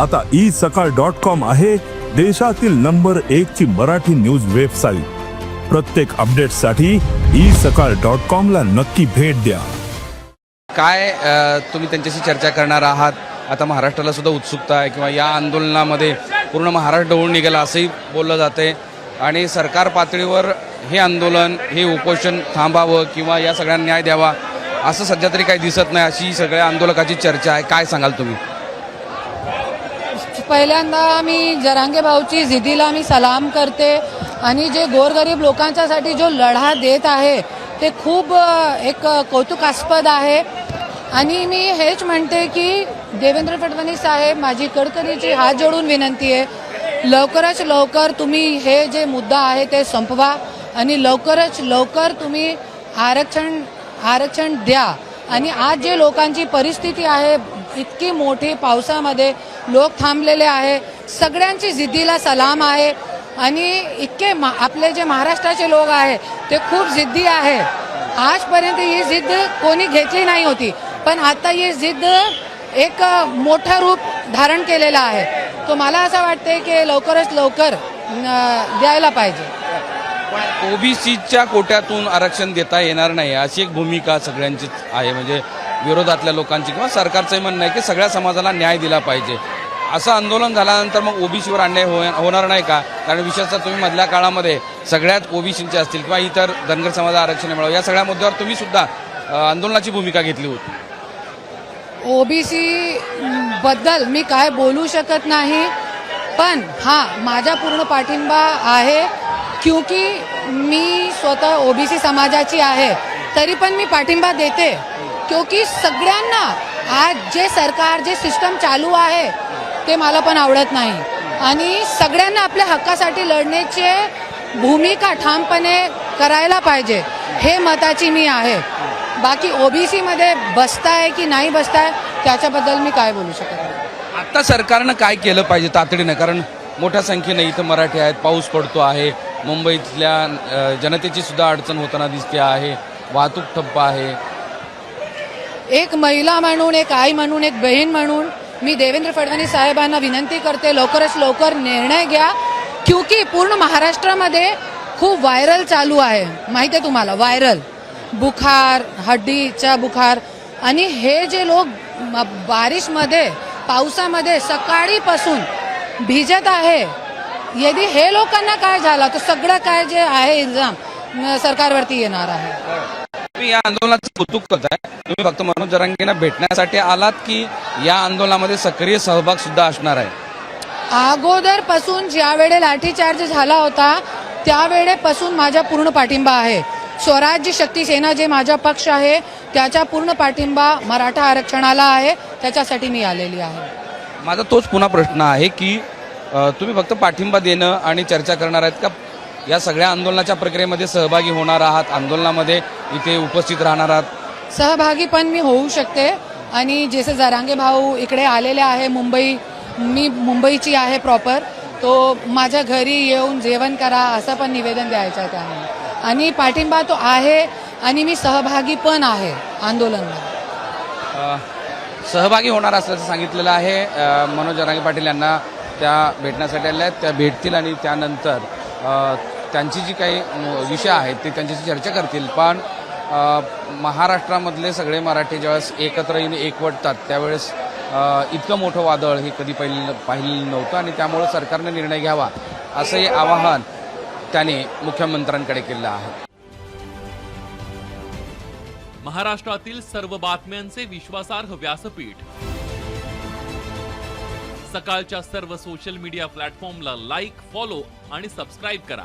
आता ई सकाळ dot com आहे देशातील नंबर एक ची मराठी न्यूज वेबसाईट. प्रत्येक अपडेटसाठी ई सकाळ डॉट कॉम ला नक्की भेट द्या. काय तुम्ही त्यांच्याशी चर्चा करणार आहात? आता महाराष्ट्राला सुद्धा उत्सुकता आहे किंवा या आंदोलनामध्ये पूर्ण महाराष्ट्र होऊन निघाला असंही बोललं जाते आणि सरकार पातळीवर हे आंदोलन हे उपोषण थांबावं किंवा या सगळ्यांना न्याय द्यावा असं सध्या तरी काही दिसत नाही अशी सगळ्या आंदोलकाची चर्चा आहे. काय सांगाल तुम्ही? पहिल्यांदा मी जरांगे भाऊची जिदीला मी सलाम करते आणि जे गोरगरीब लोकांच्यासाठी जो लढा देत आहे ते खूप एक कौतुकास्पद आहे. आणि मी हेच म्हणते की देवेंद्र फडणवीस साहेब माझी कडकडीची हात जोडून विनंती आहे लवकरच लवकर तुम्ही हे जे मुद्दा आहे ते संपवा आणि लवकरच लवकर तुम्ही आरक्षण आरक्षण द्या. आणि आज जे लोकांची परिस्थिती आहे इतकी मोठी पावसामध्ये लोक थांबलेले आहे. सगळ्यांची जिद्दीला सलाम आहे. आणि इतके मा- आपले जे महाराष्ट्राचे लोक आहे ते खूप जिद्दी आहे. आजपर्यंत ही जिद्द कोणी घेतली नाही होती. पण आता ही जिद्द एक मोठं रूप धारण केलेलं आहे. तो मला असं वाटते की लवकरच लवकर द्यायला पाहिजे. ओबीसीच्या कोट्यातून आरक्षण देता येणार नाही अशी एक भूमिका सगळ्यांचीच आहे. म्हणजे विरोधातल्या लोकांची किंवा सरकारचंही म्हणणं आहे की सगळ्या समाजाला न्याय दिला पाहिजे. असं आंदोलन झाल्यानंतर मग ओबीसीवर अन्याय हो- होणार नाही का? कारण विशेषतः तुम्ही मधल्या काळामध्ये सगळ्यात ओबीसीचे असतील किंवा इतर धनगर समाजाला आरक्षण मिळावं या सगळ्या मुद्द्यावर तुम्ही सुद्धा आंदोलनाची भूमिका घेतली होती. ओबीसी बद्दल मी काय बोलू शकत नाही पण हा माझा पूर्ण पाठिंबा आहे क्योंकि मी स्वतः ओबीसी समाजाची आहे तरी पण मी पाठिंबा देते. क्योंकि सगळ्यांना आज जे सरकार जे सिस्टम चालू आहे ते मला पण आवडत नाही. आणि सगळ्यांना आपल्या हक्कासाठी लढण्याची भूमिका ठामपणे करायला पाहिजे हे मताची मी आहे. बाकी ओबीसी मध्ये बसताय की नाही बसताय त्याच्याबद्दल मी काय बोलू शकत नाही. आता सरकारनं काय केलं पाहिजे तातडीनं? कारण मोठ्या संख्येने इथं मराठी आहेत पाऊस पडतो आहे. मुंबईतल्या जनतेची सुद्धा अडचण होताना दिसते आहे. वाहतूक ठप्प आहे. एक महिला म्हणून एक आई म्हणून एक बहीण म्हणून मी देवेंद्र फडणवीस साहेबांना विनंती करते लवकरच लवकर निर्णय घ्या. क्युकी पूर्ण महाराष्ट्रामध्ये खूप व्हायरल चालू आहे. माहिती आहे तुम्हाला व्हायरल. बुखार हड्डीचा बुखार. आणि हे जे लोक बारिशमध्ये पावसामध्ये सकाळीपासून भिजत आहे यदि हे लोकांना काय झालं तर सगळं काय जे आहे इल्जाम सरकारवरती येणार आहे. या आंदोलनाचं कौतुक करताय तुम्ही फक्त मनोज जरांगेंना भेटण्यासाठी आलात की या आंदोलनामध्ये सक्रिय सहभाग सुद्धा असणार आहे? अगोदरपासून ज्या वेळे लाठीचार्ज झाला होता त्यावेळेपासून माझा पूर्ण पाठिंबा आहे. स्वराज्य शक्ती सेना जे माझा पक्ष आहे त्याचा पूर्ण पाठिंबा मराठा आरक्षणाला आहे त्याच्यासाठी मी आलेली आहे. माझा तोच पुन्हा प्रश्न आहे की अ, तुम्ही फक्त पाठिंबा देणं आणि चर्चा करणार आहेत का या सगळ्या आंदोलनाच्या प्रक्रियेमध्ये सहभागी होणार आहात. आंदोलनामध्ये इथे उपस्थित राहणार आहात. सहभागी पण मी होऊ शकते. आणि जसे जरांगे भाऊ इकडे आलेले आहे मुंबई मी मुंबईची आहे प्रॉपर तो माझ्या घरी येऊन जेवण करा असं पण निवेदन द्यायचं आहे त्यांना. आणि पाठिंबा तो आहे आणि मी सहभागी पण आहे आंदोलनात सहभागी होणार असल्याचं सांगितलेलं आहे. मनोज जरांगे पाटील यांना त्या भेटण्यासाठी आल्या आहेत. त्या भेटतील आणि त्यानंतर त्यांची जी काही विषय आहेत ते त्यांच्याशी चर्चा करतील. पण महाराष्ट्रामधले सगळे मराठी ज्यावेळेस एकत्र येऊन एकवटतात त्यावेळेस इतकं मोठं वादळ हे कधी पहिलं पाहिलं नव्हतं आणि त्यामुळं सरकारने निर्णय घ्यावा असंही आवाहन त्याने मुख्यमंत्र्यांकडे केलं आहे. महाराष्ट्रातील सर्व बातम्यांचे विश्वासार्ह व्यासपीठ. सकाळच्या सर्व सोशल मीडिया प्लॅटफॉर्मला लाईक फॉलो आणि सबस्क्राईब करा.